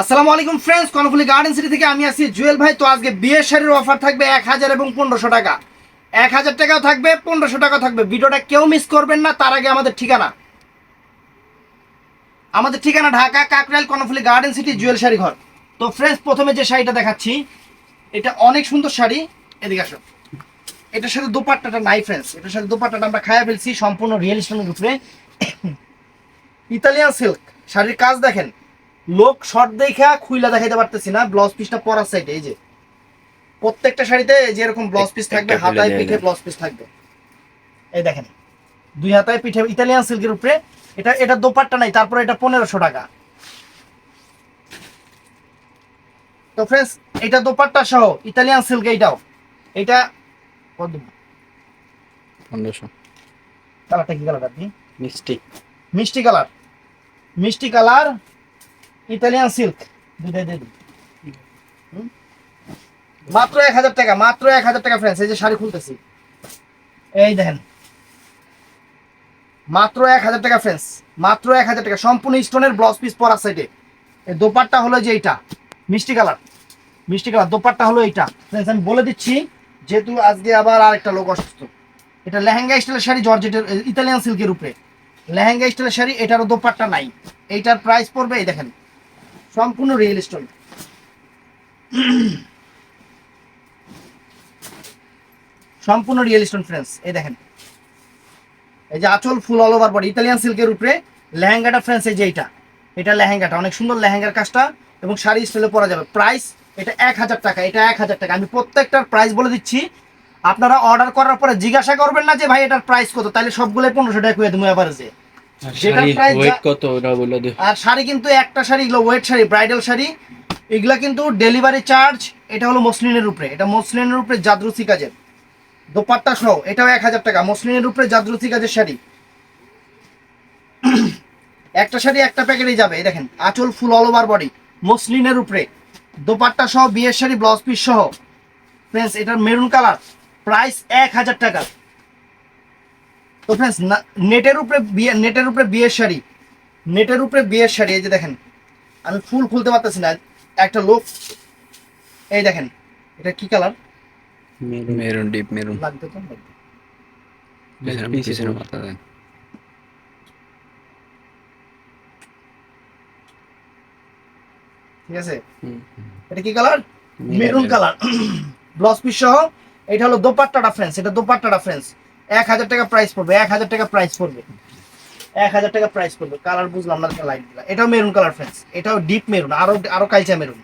আসসালামু আলাইকুম friends Karnaphuli garden city থেকে আমি আছি জুয়েল ভাই। তো আজকে বিয়ের শাড়ির অফার থাকবে এক হাজার এবং পনেরোশো টাকা। এক হাজার টাকাও থাকবে, পনেরোশো টাকা থাকবে। ভিডিওটা কেউ মিস করবেন না, তার আগে আমাদের ঠিকানা। আমাদের ঠিকানা Dhaka, Kakrail, Karnaphuli garden city jewel sari Ghar. তো ফ্রেন্ডস প্রথমে যে শাড়িটা দেখাচ্ছি, এটা অনেক সুন্দর শাড়ি। এদিকে আসো। এটার সাথে দোপাট্টাটা নাই ফ্রেন্ডস এটার সাথে দোপাট্টাটা আমরা খায়া ফেলছি সম্পূর্ণ রিয়েল স্টোনের উপরে। ইতালিয়ান সিল্ক শাড়ির কাজ দেখেন। লোক শর্ট দেখা খুইলা দেখাইতে পারতেছি না ব্লাউজ পিসটা পরার সাইডে এই যে। প্রত্যেকটা শাড়িতে যে এরকম ব্লাউজ পিস থাকবে হাতায় পিঠে ব্লাউজ পিস থাকবে। এই দেখেন দুই হাতায় পিঠে ইতালিয়ান সিল্কের উপরে এটা এটা দোপাট্টা নাই তারপরে এটা পনেরোশো টাকা। তো ফ্রেন্ডস এটা দোপাট্টা সহ ইতালিয়ান সিল্ক এইটাও। এটা কত পনেরোশো। কালারটা কি কালার আপনি? মিষ্টি। মিষ্টি কালার। মিষ্টি কালার ইতালিয়ান সিল্ক দিয়ে মাত্র এক হাজার টাকা, মাত্র এক হাজার টাকা ফ্রেন্ডস এই যে শাড়ি খুলতেছি। এই দেখেন। মাত্র এক হাজার টাকা ফ্রেন্ডস মাত্র এক হাজার টাকা। সম্পূর্ণ স্টোনের ব্লাউজ পিস পরা সাইডে এই দোপাট্টা হলো যে এইটা, মিষ্টি কালার। মিষ্টি কালার, দোপাট্টা হলো এইটা। ফ্রেন্ডস আমি বলে দিচ্ছি, যেহেতু আজকে আবার আরেকটা লোক অসুস্থ। এটা লেহেঙ্গা স্টাইলের শাড়ি, জর্জেটের ইতালিয়ান সিল্কের উপরে। লেহেঙ্গা স্টাইলের শাড়ি, এটারও দোপাট্টা নাই। এইটার প্রাইস পড়বে, এই দেখেন। সম্পূর্ণ রিয়েল স্টোন সম্পূর্ণ রিয়েল স্টোন ফ্রেন্ডস এই দেখেন। এই যে আঁচল full all over body Italian সিল্কের উপরে লেহেঙ্গাটা ফ্রেন্ডস এই যে এইটা। এটা লেহেঙ্গাটা, অনেক সুন্দর লেহেঙ্গার কাজটা এবং শাড়ি স্টাইলে পরা যাবে। প্রাইস এটা এক হাজার টাকা, এটা এক হাজার টাকা। আমি প্রত্যেকটার প্রাইস বলে দিচ্ছি। আপনারা অর্ডার করার পরে জিজ্ঞাসা করবেন না যে, ভাই, এটার প্রাইস কত? তাহলে সবগুলোই পনেরোশো টাকা করে দেবো এবার দে। আর শাড়ি কিন্তু একটা শাড়ি এগুলো ওয়েট শাড়ি ব্রাইডাল শাড়ি এগুলা কিন্তু ডেলিভারি চার্জ এটা হলো মসলিনের উপরে এটা মসলিনের উপরে জাদরুসি কাজের। দোপাট্টা সহ এটাও এক হাজার টাকা মসলিনের উপরে জাদরুসি কাজের শাড়ি। একটা শাড়ি একটা প্যাকেটেই যাবে দেখেন আঁচল ফুল অল ওভার বডি মসলিনের উপরে। দোপাট্টা সহ বিয়ের শাড়ি ব্লাউজ পিস সহ। ফ্রেন্ডস এটার মেরুন কালার প্রাইস এক হাজার টাকা। তো ফ্রেন্ডস নেটের উপরে বিয়ে নেটের উপরে বিয়ের শাড়ি নেটের উপরে বিয়ের শাড়ি এই যে দেখেন আমি ফুল খুলতে পারতেছি না একটা লোক এই দেখেন এটা কি কালার মেরুন ডিপ মেরুন লাগবে তো? ঠিক আছে? এটা কি colour maroon colour blouse piece সহ এটা হলো দোপাট্টাটা ফ্রেন্ডস এটা দোপাট্টাটা ফ্রেন্ডস এক হাজার টাকা প্রাইস পড়বে এক হাজার টাকা প্রাইস পড়বে। এক হাজার টাকা প্রাইস পড়বে। কালার বুঝলাম না লাইট দিলা এটাও মেরুন কালার ফ্রেন্ডস এটাও ডিপ মেরুন আরও আরও কালচা মেরুন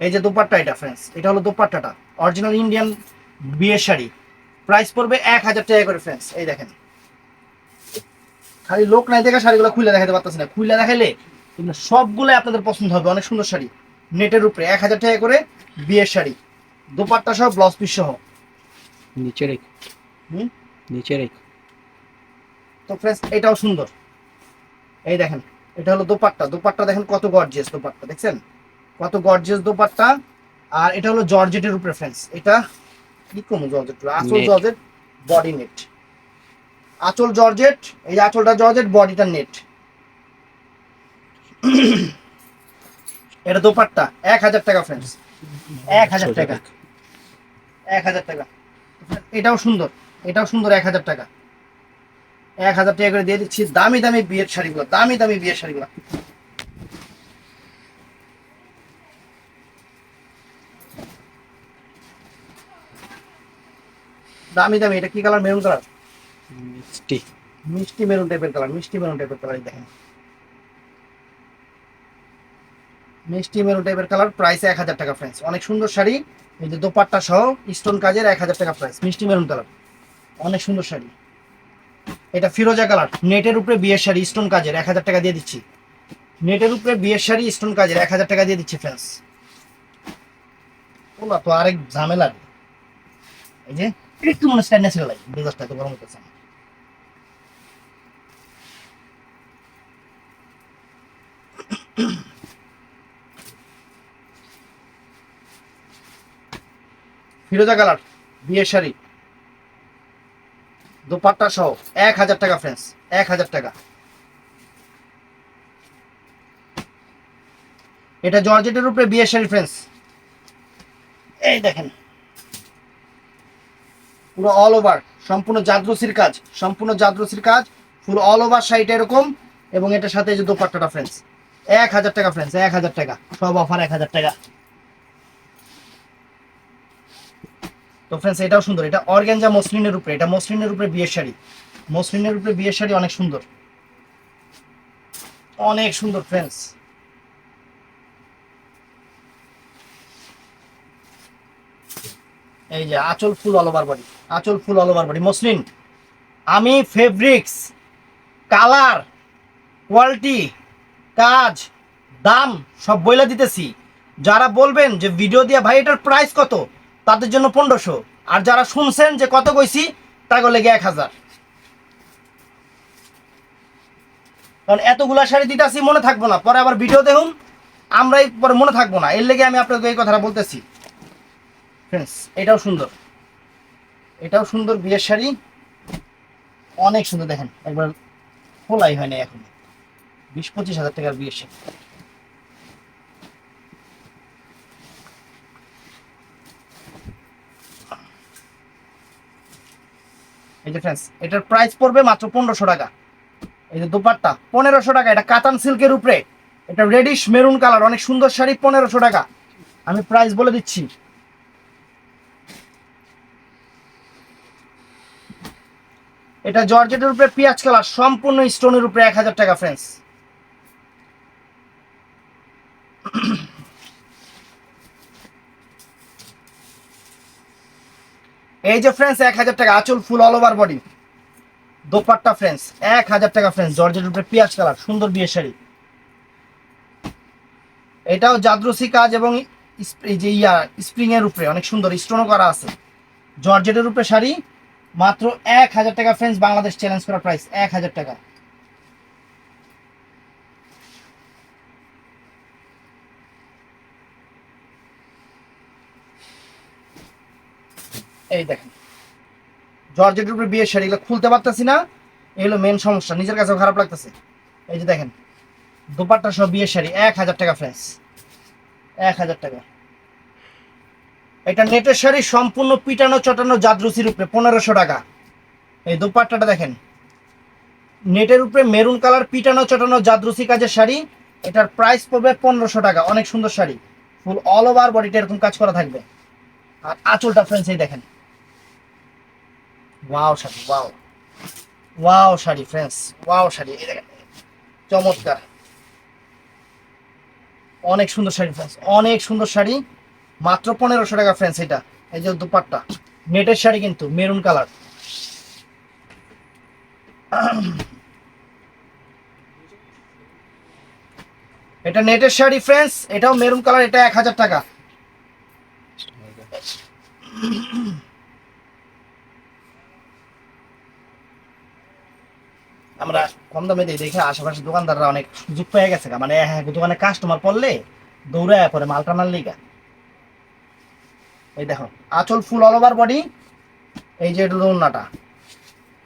এই যে দোপাট্টা এটা ফ্রেন্ডস এটা হলো দোপাট্টাটা। অরিজিনাল ইন্ডিয়ান বিয়ের শাড়ি। প্রাইস পড়বে এক হাজার টাকা করে ফ্রেন্ডস এই দেখেন। খালি লোক নাই দেখে শাড়িগুলো খুলে দেখাতে পারতেছে না। খুলে দেখাইলে কিন্তু সবগুলো আপনাদের পছন্দ হবে। অনেক সুন্দর শাড়ি। নেটের উপরে এক হাজার টাকা করে বিয়ের শাড়ি। দোপাট্টা সহ ব্লাউজ পিস সহ। নিচে রেখে। হুম? নিচে রেখ। তো ফ্রেন্ডস এটাও সুন্দর। এই দেখেন এটা হলো দোপাট্টা। দোপাট্টা দেখেন কত গর্জিয়াস দোপাট্টা দেখছেন? কত গর্জিয়াস দোপাট্টা। আর এটা হলো জর্জেটের উপরে ফ্রেন্ডস এটা কি কম জর্জেট আঁচল জর্জেট বডি নেট আঁচল জর্জেট এই যে আঁচলটা জর্জেট বডিটা নেট এটা দোপাট্টা এক হাজার টাকা ফ্রেন্ডস এক হাজার টাকা। এক হাজার টাকা। এটাও সুন্দর। এটাও সুন্দর এক হাজার টাকা। এক হাজার টাকা করে দিয়ে দিচ্ছি দামি দামি বিয়ের শাড়িগুলো দামি দামি বিয়ের শাড়িগুলো। দামি দামি এটা কি কালার? Maroon colour? মিষ্টি। মিষ্টি মেরুন টাইপের কালার মিষ্টি মেরুন টাইপের কালার দেখেন। মিষ্টি মেরুন টাইপের কালার প্রাইস এক হাজার টাকা ফ্রেন্ডস অনেক সুন্দর শাড়ি এই যে দোপাট্টা সহ স্টোন কাজের এক হাজার টাকা প্রাইস মিষ্টি মেরুন কালার। অনেক সুন্দর শাড়ি। এটা ফিরোজা কালার, নেটের উপরে বিয়ের শাড়ি স্টোন কাজের, এক হাজার টাকা দিয়ে দিচ্ছি। নেটের উপরে বিয়ের শাড়ি স্টোন কাজের, এক হাজার টাকা দিয়ে দিচ্ছি ফ্রেন্ডস ওলা, তো আরেক ঝামেলা এই যে, একটু মনে স্ট্যান্ড ছিল লাগে মেজাজটা তো গরম আমার। ফিরোজা কালার, বিয়ের শাড়ি। দোপাট্টা সহ এক হাজার টাকা ফ্রেন্ডস এক হাজার টাকা। এটা জর্জেটের উপরে বিয়ের শাড়ি ফ্রেন্ডস এই দেখেন। পুরো অল ওভার সম্পূর্ণ জাদ্রসির কাজ, সম্পূর্ণ জাদ্রসির কাজ ফুল অল ওভার শাড়িটা এরকম, এবং এটার সাথে যে দোপাট্টাটা ফ্রেন্ডস এক হাজার টাকা ফ্রেন্ডস এক হাজার টাকা, সব অফার এক হাজার টাকা। তো ফ্রেন্ডস এটাও সুন্দর। এটা অর্গ্যানজা মসলিনের উপরে, এটা মসলিনের উপরে বিয়ের শাড়ি। মসলিনের উপরে বিয়ের শাড়ি অনেক সুন্দর। অনেক সুন্দর ফ্রেন্ডস এই যে, আঁচল ফুল অল ওভার বডি আঁচল full all over body muslin আমি ফেব্রিক্স কালার কোয়ালিটি কাজ, দাম সব বইলা দিতেছি। যারা বলবেন যে, ভিডিও দিয়ে ভাই, এটার প্রাইস কত? তাদের জন্য পনেরোশো। আর যারা শুনছেন যে কত কইছি তাকে লেগে এক হাজার। কারণ এতগুলা শাড়ি দিতেছি, মনে থাকব না। পরে আবার ভিডিও দেখুন আমরাই পরে মনে থাকব না। এর লেগে আমি আপনাকে এই কথাটা বলতেছি। ফ্রেন্ডস এটাও সুন্দর। এটাও সুন্দর বিয়ের শাড়ি। অনেক সুন্দর, দেখেন। একবার খোলাই হয় এখন। বিশ পঁচিশ হাজার টাকার বিয়ের শাড়ি। এই যে ফ্রেন্ডস এটার প্রাইস পড়বে মাত্র পনেরোশো টাকা। এই যে দুপাট্টা, পনেরোশো টাকা। এটা কাতান সিল্কের উপরে। এটা রেডিশ মেরুন কালার অনেক সুন্দর শাড়ি, পনেরোশো টাকা। আমি প্রাইস বলে দিচ্ছি। এটা জর্জেটের উপরে, পিঁয়াজ কালার সম্পূর্ণ স্টোনের উপরে এক হাজার টাকা ফ্রেন্ডস এই যে ফ্রেন্ডস এক হাজার টাকা আঁচল full all over body dupatta friends এক হাজার টাকা ফ্রেন্ডস জর্জের উপরে পিঁয়াজ কালার, সুন্দর বিয়ে শাড়ি। এটাও জাদ্রসি কাজ এবং যে ইয়া স্প্রিং এর উপরে, অনেক সুন্দর স্টোনও করা আছে। জর্জেটের উপরে শাড়ি, মাত্র এক হাজার টাকা ফ্রেন্ডস বাংলাদেশ চ্যালেঞ্জ করা প্রাইস এক হাজার টাকা। এই দেখেন। জর্জেটের উপরে বিয়ের শাড়ি এগুলো খুলতে পারতেছি না এগুলো মেন সমস্যা, নিজের কাছেও খারাপ লাগতেছে। এই যে দেখেন, দোপাট্টা সহ বিয়ের শাড়ি, এক হাজার টাকা ফ্রেন্ডস এক হাজার টাকা। এটা নেটের শাড়ি সম্পূর্ণ পিটানো, চটানো, জাদ্রুসির উপরে, পনেরোশো টাকা। এই দোপাট্টাটা দেখেন, নেটের উপরে মেরুন কালার, পিটানো, চটানো, জাদ্রুসি কাজের শাড়ি। এটার প্রাইস পড়বে পনেরোশো টাকা, অনেক সুন্দর শাড়ি। ফুল অল ওভার বডিটা এরকম কাজ করা থাকবে। আর আঁচলটা ফ্রেন্ডস এই দেখেন। Wow sari wow wow sari friends wow sari চমৎকার। অনেক সুন্দর শাড়ি ফ্রেন্ডস অনেক সুন্দর শাড়ি। মাত্র পনেরোশো টাকা ফ্রেন্ডস এটা। এই যে দুপাট্টা। নেটের শাড়ি কিন্তু, মেরুন কালার। এটা নেটের শাড়ি ফ্রেন্ডস এটাও মেরুন কালার, এটা এক হাজার টাকা। আমরা কম দামে দিই দেখে আশেপাশে দোকানদাররা অনেক সুযোগ পেয়ে গেছে মানে হ্যাঁ দোকানে কাস্টমার পড়লে দৌড়ায় পরে মাল টানার লিগা। এই দেখো, আঁচল ফুল অল ওভার বডি এই যে দৌড়নাটা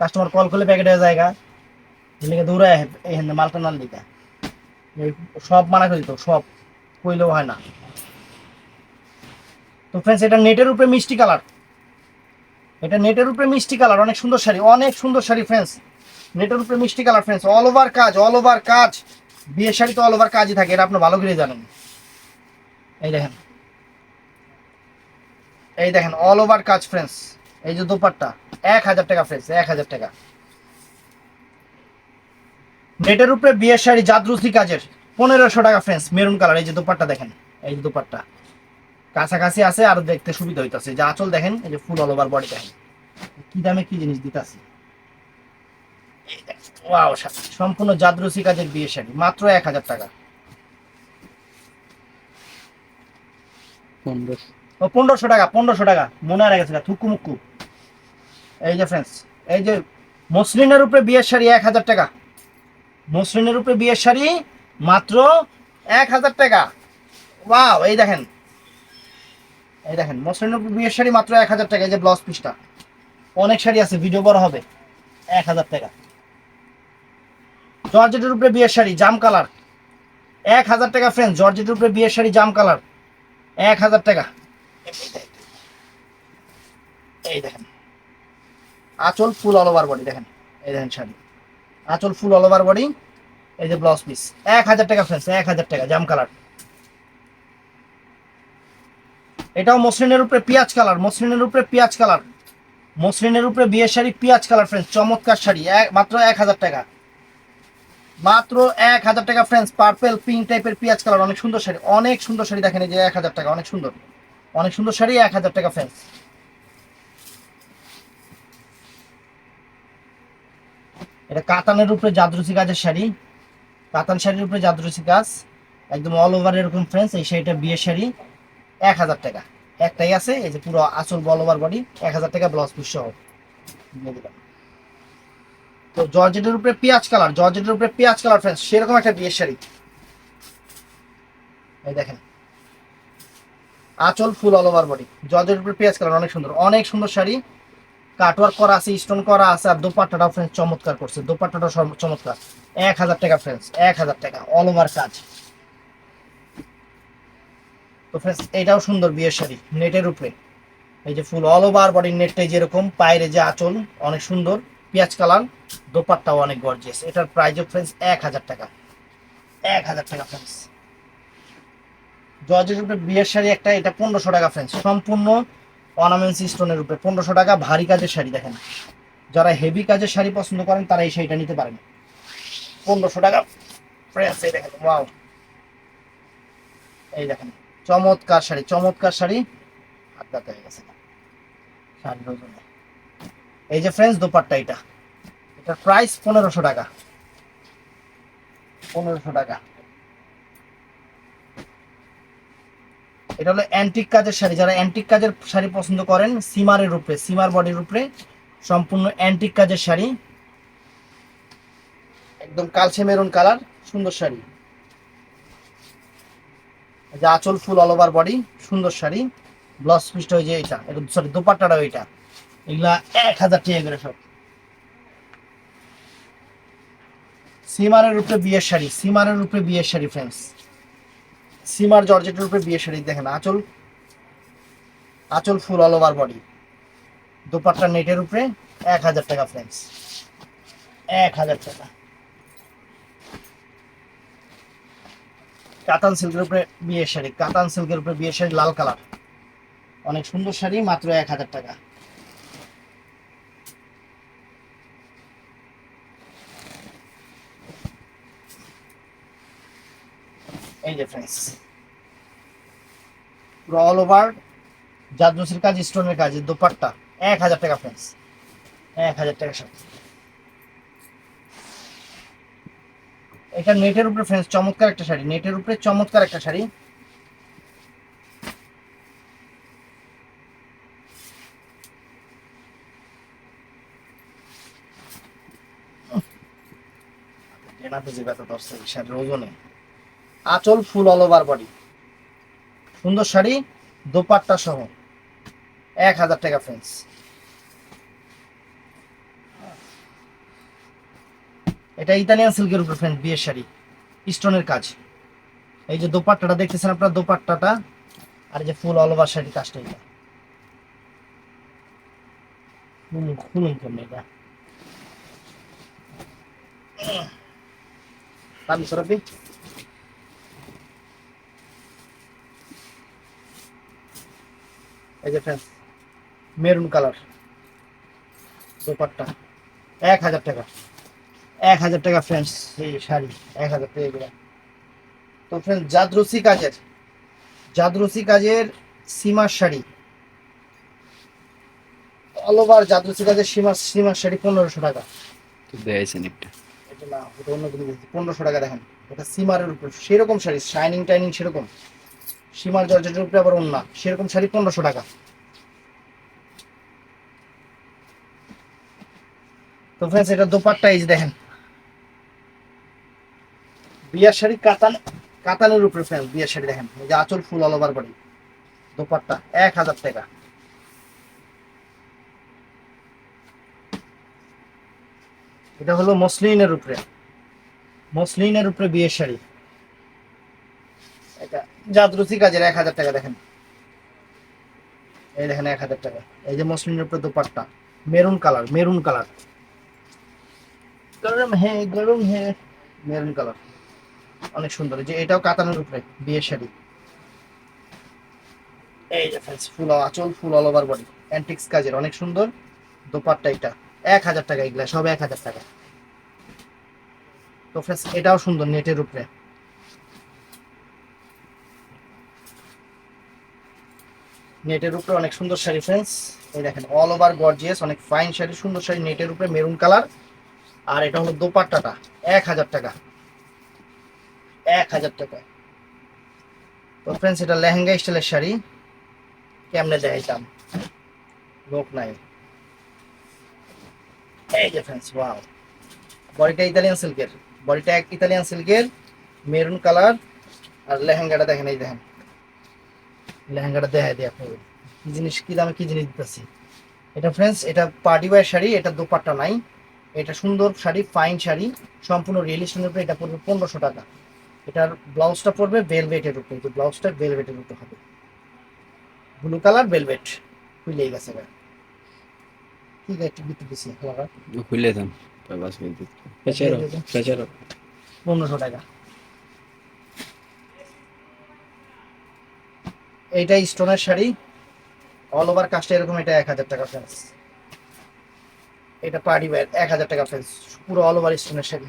কাস্টমার কল করলে প্যাকেট হয়ে জায়গা লিগে দৌড়ায় এই মাল লিগা। সব মানা করে দিত সব কইলেও হয় না। তো ফ্রেন্ডস এটা নেটের উপরে মিষ্টি কালার এটা নেটের উপরে মিষ্টি কালার অনেক সুন্দর শাড়ি, অনেক সুন্দর শাড়ি ফ্রেন্ডস নেটের উপরে মিষ্টি কালার ফ্রেন্ডস অল ওভার কাজ অল ওভার কাজ। বিয়ের শাড়ি তো অল ওভার কাজই থাকে, এটা আপনি ভালো করে জানেন। এই দেখেন। এই দেখেন অল ওভার কাজ ফ্রেন্ডস এই যে দোপাট্টা, এক হাজার টাকা ফ্রেন্ডস এক হাজার টাকা। নেটের উপরে বিয়ের শাড়ি, জাদ্রুসি কাজের, পনেরোশো টাকা ফ্রেন্ডস মেরুন কালার, এই যে দোপাট্টা দেখেন, এই যে দোপাট্টা। কাছাকাছি আছে, আর দেখতে সুবিধা হইতাছে। যে আঁচল দেখেন, এই যে ফুল অল ওভার বডি দেখেন। কি দামে কি জিনিস দিতাছি? ওয়াও সম্পূর্ণ জাদ্রসি কাজের বিয়ে শাড়ি মাত্র এক হাজার টাকা। পনেরোশো। ও পনেরোশো টাকা পনেরোশো টাকা। মনে আর গেছে থুকু মুক্কু এই যে ফ্রেন্ডস এই যে মসলিনের উপরে বিয়ের শাড়ি এক হাজার টাকা। মসলিনের উপরে বিয়ের শাড়ি মাত্র এক হাজার টাকা। ওয়াও এই দেখেন। এই দেখেন মসলিনের উপরে বিয়ের শাড়ি মাত্র এক হাজার টাকা এই যে ব্লাউজ পিসটা অনেক শাড়ি আছে ভিডিও বড় হবে। এক হাজার টাকা। জর্জেটের উপরে বিয়ের শাড়ি, জাম কালার। এক হাজার টাকা ফ্রেন্ড জর্জেটের উপরে বিয়ের শাড়ি, জাম কালার। এক হাজার টাকা। এই দেখেন। আঁচল ফুল অল ওভার বডি দেখেন। এই দেখেন শাড়ি। আঁচল ফুল অল ওভার বডি এই যে ব্লাউজ পিস এক হাজার টাকা ফ্রেন্ডস এক হাজার টাকা, জাম কালার। এটাও মসলিনের উপরে পেঁয়াজ কালার মসলিনের উপরে পেঁয়াজ কালার। মসলিনের উপরে বিয়ের শাড়ি, পেঁয়াজ কালার ফ্রেন্ডস চমৎকার শাড়ি। মাত্র এক হাজার টাকা। মাত্র এক হাজার টাকা ফ্রেন্ডস পার্পেল পিঙ্ক টাইপের পেঁয়াজ কালার অনেক সুন্দর শাড়ি, অনেক সুন্দর শাড়ি দেখেন যে এক হাজার টাকা, অনেক সুন্দর অনেক সুন্দর শাড়ি, এক হাজার টাকা ফ্রেন্ডস এটা কাতানের উপরে জাদরুসি কাজের শাড়ি, কাতান শাড়ির উপরে জাদরুসি কাজ একদম অল ওভার এরকম ফ্রেন্ডস এই শাড়িটা বিয়ের শাড়ি, এক হাজার টাকা। একটাই আছে, এই যে পুরো আসল অল ওভার বডি এক হাজার টাকা ব্লাউজ পিস সহ। দিলাম। তো জর্জেটের উপরে পেঁয়াজ কালার, জর্জেটের উপরে পেঁয়াজ কালার ফ্রেন্ডস সেরকম একটা বিয়ের শাড়ি। এই দেখেন। আঁচল ফুল অল ওভার বডি জর্জেটের উপরে পেঁয়াজ কালার অনেক সুন্দর অনেক সুন্দর শাড়ি। কাটওয়ার্ক করা আছে স্টোন করা আছে, আর দোপাট্টাটাও ফ্রেন্ডস চমৎকার করছে। দোপাট্টাটাও সম- চমৎকার। এক হাজার টাকা ফ্রেন্ডস এক হাজার টাকা অল ওভার কাজ। তো ফ্রেন্ডস এটাও সুন্দর বিয়ের শাড়ি, নেটের উপরে। এই যে ফুল অল ওভার বডি নেটটাই যেরকম, পায়ের যে আঁচল, অনেক সুন্দর। পেঁয়াজ কালার, দোপাট্টাও অনেক গর্জিয়াস এটার প্রাইস ফ্রেন্ডস এক হাজার টাকা। এক হাজার টাকা ফ্রেন্ডস জর্জের উপরে বিয়ের শাড়ি একটা, এটা পনেরোশো টাকা ফ্রেন্ডস সম্পূর্ণ অর্নামেন্টস স্টোনের উপরে পনেরোশো টাকা, ভারী কাজের শাড়ি দেখেন। যারা হেভি কাজের শাড়ি পছন্দ করেন, তারা এই শাড়িটা নিতে পারেন। পনেরোশো টাকা এই দেখেন ওয়াও এই দেখেন, চমৎকার শাড়ি চমৎকার শাড়ি। হাত হয়ে গেছে। শাড়ির ওজনে। এই যে ফ্রেন্ডস দোপাট্টা এটা। এটার প্রাইস পনেরোশো টাকা। পনেরোশো টাকা। এটা হলো অ্যান্টিক কাজের শাড়ি। যারা অ্যান্টিক কাজের শাড়ি পছন্দ করেন, সিমারের উপরে, সিমার বডির উপরে, সম্পূর্ণ অ্যান্টিক কাজের শাড়ি। একদম কালচে মেরুন কালার, সুন্দর শাড়ি। যে আঁচল ফুল অল ওভার বডি সুন্দর শাড়ি। ব্লাউজ পিসটা ওই যে এটা সরি দোপাট্টাটা ওইটা এগুলা এক হাজার টাকা করে সব। সিমারের উপরে বিয়ের শাড়ি, সিমারের উপরে বিয়ের শাড়ি ফ্রেন্ডস সিমার জর্জেটের উপরে বিয়ের শাড়ি, দেখেন, আঁচল আঁচল full all over body dupatta নেটের উপরে এক হাজার টাকা ফ্রেন্ডস এক হাজার টাকা। কাতান সিল্কের উপরে বিয়ের শাড়ি, কাতান সিল্কের উপরে বিয়ের শাড়ি লাল কালার। অনেক সুন্দর শাড়ি, মাত্র এক হাজার টাকা। এই যে ফ্রেন্ডস পুরো অল ওভার জাদরসির কাজ, স্টোনের কাজ দোপাট্টা, এক হাজার টাকা ফ্রেন্ডস এক হাজার টাকা সাথে এটা নেটের উপরে ফ্রেন্ডস চমৎকার একটা শাড়ি, নেটের উপরে চমৎকার একটা শাড়ি। এনাতে যে ব্যথা এই শাড়ির ওজনে। আঁচল ফুল অল ওভার বডি সুন্দর শাড়ি, দোপাট্টা সহ। এক হাজার টাকা ফ্রেন্ডস এটা ইতালিয়ান সিল্কের উপর ফ্রেন্ড বিয়ের শাড়ি। স্টোনের কাজ। এই যে দোপাট্টাটা দেখতেছেন আপনার, দোপাট্টাটা। আর যে ফুল অল ওভার শাড়ি কাজটা এটা। খুলুন এটা। তামি সরবি এই যে ফ্রেন্ডস মেরুন কালার দোপাট্টা এক হাজার টাকা। এক হাজার টাকা ফ্রেন্ডস এই শাড়ি এক হাজার টাকা এগুলো। তো ফ্রেন্ডস জাদরসি কাজের জাদরসি কাজের সীমার শাড়ি। অল ওভার জাদরসি কাজের সীমার সীমার শাড়ি পনেরোশো টাকা। তো দেয়াইছেন একটা। এটা না ওটা অন্য কোনো পনেরোশো টাকা দেখেন। এটা সিমারের উপর সেরকম শাড়ি শাইনিং টাইনিং সেরকম। সীমার জর্জেটের উপরে আবার অন্য সেরকম শাড়ি পনেরোশো টাকা। তো ফ্রেন্ডস এটা দোপাট্টা দেখেন। বিয়ার শাড়ি কাতান, কাতানের উপরে ফ্রেন্ডস বিয়ার শাড়ি দেখেন। এই যে আঁচল full all over body dupatta এক হাজার টাকা। এটা হলো মসলিনের উপরে মসলিনের উপরে বিয়ের শাড়ি। এটা। জাদরুসি কাজের এক হাজার টাকা দেখেন। এই দেখেন এক হাজার টাকা। এই যে মসলিনের উপরে dupatta. Maroon colour maroon colour. গরম হে গরম হে। Maroon colour. অনেক সুন্দর। যে এটাও কাতানের উপরে, বিয়ের শাড়ি। এই যে ফ্রেন্ডস ফুল আঁচল full all over body antiques কাজের, অনেক সুন্দর। দোপাট্টা এটা। এক হাজার টাকা এগুলা, সব এক হাজার টাকা। তো ফ্রেন্ডস এটাও সুন্দর নেটের উপরে। নেটের উপরে অনেক সুন্দর শাড়ি ফ্রেন্ডস এই দেখেন অল ওভার গর্জিয়াস অনেক ফাইন শাড়ি, সুন্দর শাড়ি, নেটের উপরে মেরুন কালার আর এটা হলো দোপাট্টাটা, এক হাজার টাকা। এক হাজার টাকা। তো ফ্রেন্ডস এটা লেহেঙ্গা স্টাইলের শাড়ি। কেমনে দেখাইতাম? লোক নাই। এই যে ফ্রেন্ডস ওয়াও বডিটা ইতালিয়ান সিল্কের বডিটা এক ইতালিয়ান সিল্কের মেরুন কালার আর লেহেঙ্গাটা দেখেন, এই দেখেন। লেহেঙ্গাটা দেখাই দিই আপনাকে। কি জিনিস কি দামে কি জিনিস দিতেছি? এটা ফ্রেন্ডস এটা পার্টি ওয়ার শাড়ি এটা দোপাট্টা নাই। এটা সুন্দর শাড়ি ফাইন শাড়ি সম্পূর্ণ রিয়েলিস্টের উপরে এটা পড়বে পনেরোশো টাকা। এটার ব্লাউজটা পড়বে ভেলভেটের উপরে কিন্তু ব্লাউজটা ভেলভেটের উপরে হবে। ব্লু কালার ভেলভেট খুলেই গেছে এবার। ঠিক আছে একটু বিক্রি কালার খুলে দেন। পনেরোশো টাকা। এইটা স্টোনের শাড়ি। অল ওভার কাজটা এরকম এটা এক হাজার টাকা ফ্রেন্স এটা পার্টি ওয়্যার এক হাজার টাকা ফ্রেন্স পুরো অল ওভার স্টোনের শাড়ি।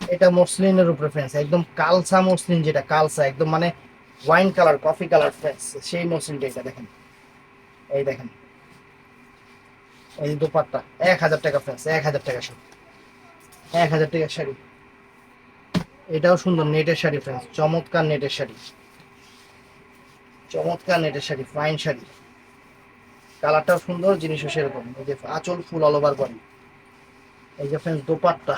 এটা মসলিনের উপরে ফ্রেন্স একদম কালসা মসলিন যেটা, কালসা, একদম মানে wine colour coffee colour friends সেই মসলিনটা এটা দেখেন। এই দেখেন। এই দোপাট্টা, এক হাজার টাকা ফ্রেন্স এক হাজার টাকা শাড়ি। এক হাজার টাকার শাড়ি। এটাও সুন্দর, নেটের শাড়ি ফ্রেন্ডস চমৎকার নেটের শাড়ি। চমৎকার নেটের শাড়ি ফাইন শাড়ি। কালারটাও সুন্দর, জিনিসও সেরকম। এই যে আঁচল ফুল অল ওভার বডি এই যে ফ্রেন্ডস দোপাট্টা।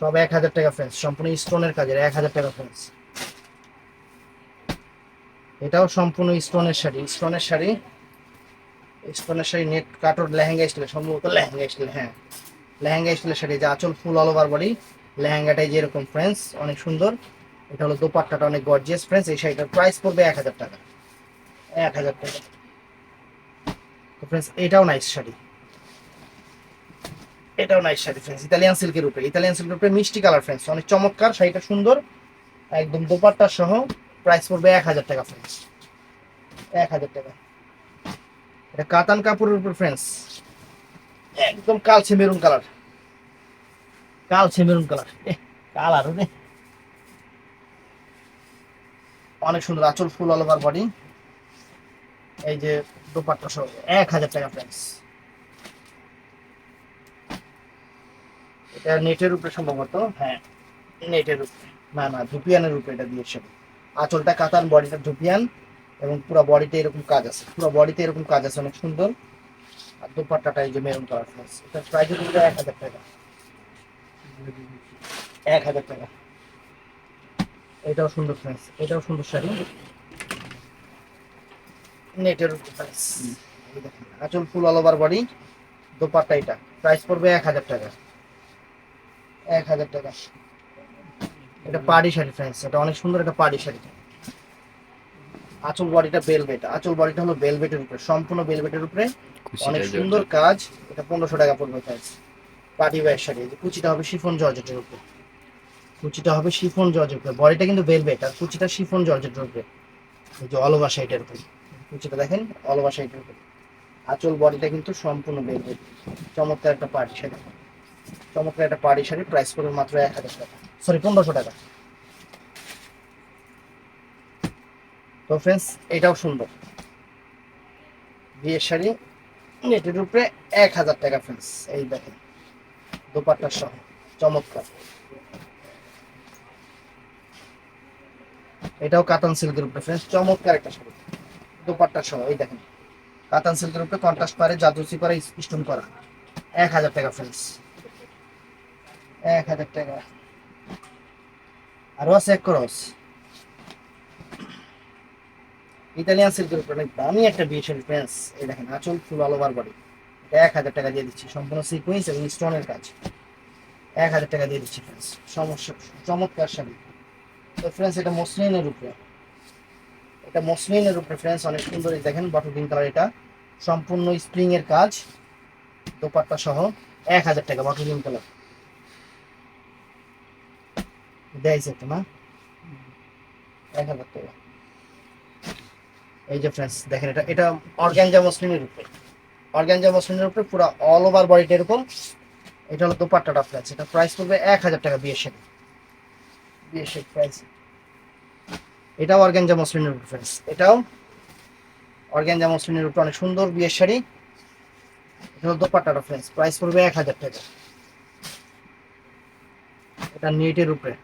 সব এক হাজার টাকা ফ্রেন্ডস সম্পূর্ণ স্টোনের কাজের এক হাজার টাকা ফ্রেন্ডস এটাও সম্পূর্ণ স্টোনের শাড়ি। স্টোনের শাড়ি স্টোনের শাড়ি নেট কাটর লেহেঙ্গা স্টাইল সম্ভবত লেহেঙ্গা স্টাইল হ্যাঁ। লেহেঙ্গা স্টাইলের শাড়ি যে আঁচল ফুল অল ওভার বডি লেহেঙ্গাটাই যেরকম ফ্রেন্স অনেক সুন্দর। এটা হলো দোপাট্টাটা অনেক গর্জিয়াস ফ্রেন্ডস এই শাড়িটার প্রাইস পড়বে এক হাজার টাকা। এক হাজার টাকা। তো ফ্রেন্ডস এটাও নাইস শাড়ি। এটাও নাইস শাড়ি ফ্রেন্ডস ইতালিয়ান সিল্কের উপরে। ইতালিয়ান সিল্কের উপরে মিষ্টি কালার ফ্রেন্ডস অনেক চমৎকার, শাড়িটা সুন্দর, একদম দোপাট্টা সহ প্রাইস পড়বে এক হাজার টাকা ফ্রেন্ডস এক হাজার টাকা। এটা কাতান কাপড়ের উপর ফ্রেন্ডস একদম কালছে মেরুন কালার কালছে মেরুন কালার কালার রে অনেক সুন্দর, আঁচল ফুল অল ওভার বডি এই যে দোপাট্টা সহ, এক হাজার টাকা প্রাইস এটা নেটের উপরে সম্ভবত হ্যাঁ নেটের উপরে না না, ধুপিয়ানের উপরে এটা দিয়ে দিয়েছে আঁচলটা কাতান বডিটা ধুপিয়ান এবং পুরো বডিতে এরকম কাজ আছে। পুরো বডিতে এরকম কাজ আছে, অনেক সুন্দর। আর দোপাট্টাটা এই যে মেরুন কালার এটা প্রাইস এক হাজার টাকা। এক হাজার টাকা। এটাও সুন্দর ফ্রেন্ডস এটাও সুন্দর শাড়ি। নেটের প্রাইস আঁচল full all over body dupatta এটা। প্রাইস পড়বে এক হাজার টাকা। এক হাজার টাকা। এটা পাড়ি শাড়ি ফ্রেন্ডস এটা অনেক সুন্দর একটা পাড়ি শাড়ি। আঁচল বডিটা বেলভেট আঁচল বডিটা হলো বেলভেটের উপরে সম্পূর্ণ বেলভেটের উপরে। অনেক সুন্দর কাজ এটা পনেরোশো টাকা পড়বে প্রাইস পার্টি ওয়্যার শাড়ি কুচিটা হবে শিফন জর্জেটের উপরে। কুচিটা হবে শিফন উপরে বডিটা কিন্তু ভেলভেট আর কুচিটা শিফন জর্জেটের উপরে যে অলবা শাড়িটার উপরে। কুচিটা দেখেন অলবা শাড়িটার উপরে। আঁচল বডিটা কিন্তু সম্পূর্ণ ভেলভেট চমৎকার একটা পার্টি শাড়ি। চমৎকার একটা পার্টি শাড়ি প্রাইস পড়বে মাত্র এক হাজার টাকা। সরি পনেরোশো টাকা। তো ফ্রেন্ডস এটাও সুন্দর। বিয়ের শাড়ি নেটের উপরে এক হাজার টাকা ফ্রেন্ডস এই দেখেন, দোপাট্টা সহ। চমৎকার। এটাও কাতান সিল্কের উপরে ফ্রেন্ডস চমৎকার একটা শাড়ি। দোপাট্টা সহ, এই দেখেন। কাতান সিল্কের উপরে কন্ট্রাস্ট পারে জাদুসি পারে স্টোন করা এক হাজার টাকা ফ্রেন্ডস এক হাজার টাকা। আরও আছে এক ক্রস। ইতালিয়ান সিল্কের উপরে অনেক দামি একটা বিয়ে শাড়ি ফ্রেন্ডস এই দেখেন, আঁচল ফুল অল ওভার বডি এক হাজার টাকা দিয়ে দিচ্ছি, সম্পূর্ণ সিকুয়েন্স এবং স্টোনের কাজ। এক হাজার টাকা দিয়ে দিচ্ছি ফ্রেন্ডস সমস্যা, চমৎকার শাড়ি। তো ফ্রেন্ডস এটা মসলিনের উপরে। এটা মসলিনের উপরে ফ্রেন্ডস অনেক সুন্দর দেখেন বটল গ্রিন কালার এটা। সম্পূর্ণ স্প্রিং এর কাজ, দোপাট্টা সহ, এক হাজার টাকা বটল গ্রিন কালার দেয়ছে তো না? এক হাজার টাকা। এই যে ফ্রেন্ডস দেখেন এটা এটা অর্গ্যানজা মসলিনের উপরে। অর্গ্যানজা মসলিনের উপরে পুরো অল ওভার বডিটা এরকম। এটা হলো দোপাট্টাটা ফ্রেন্ডস এটা প্রাইস পড়বে এক হাজার টাকা বিয়ের সেট প্রাইস এটাও অর্গ্যানজা মসলিনের উপর ফ্রেন্ডস এটাও অর্গ্যানজা মসলিনের উপর অনেক সুন্দর বিয়ের শাড়ি। এটা হলো দোপাট্টাটা ফ্রেন্ডস প্রাইস পড়বে এক হাজার টাকা। এটা নেটের উপরে।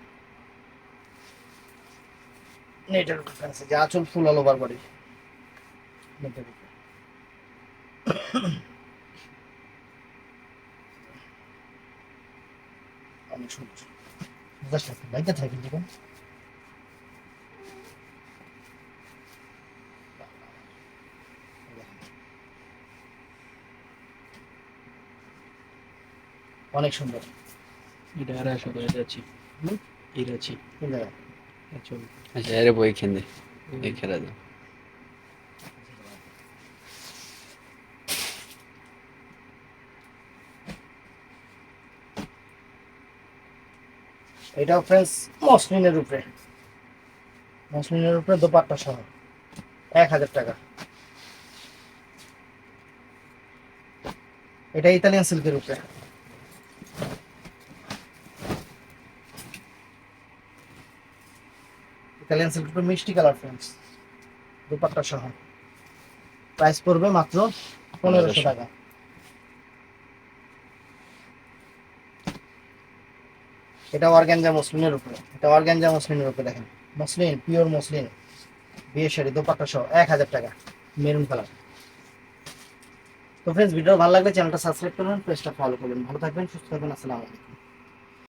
নেটের উপরে ফ্রেন্ডস যে আঁচল ফুল অল ওভার বডি নেটের উপরে। অনেক সুন্দর। জাস্ট লাইটটা থাকে দেখুন অনেক সুন্দর এটা আর আসলে যাচ্ছি হুম? এটা ঠিক আছে আচ্ছা আচ্ছা এর বই খেন্দে এই খেলা দাও এটাও ফ্রেন্ডস মসলিনের উপরে। মসলিনের উপরে দোপাট্টা সহ। এক হাজার টাকা। এটা ইতালিয়ান সিল্কের উপরে। ইতালিয়ান সিল্কের উপরে মিষ্টি কালার ফ্রেন্ডস দোপাট্টা সহ। প্রাইস পড়বে মাত্র পনেরোশো টাকা। এটা অর্গ্যানজা মসলিনের উপরে। এটা অর্গ্যানজা মসলিনের উপরে দেখেন। মসলিন পিওর মসলিন বিয়ে শাড়ি, দোপাট্টা সহ এক হাজার টাকা মেরুন কালার তো ফ্রেন্ডস ভিডিও ভালো লাগলে চ্যানেলটা সাবস্ক্রাইব করবেন পেজটা ফলো করবেন ভালো থাকবেন, সুস্থ থাকবেন, আসসালামু আলাইকুম।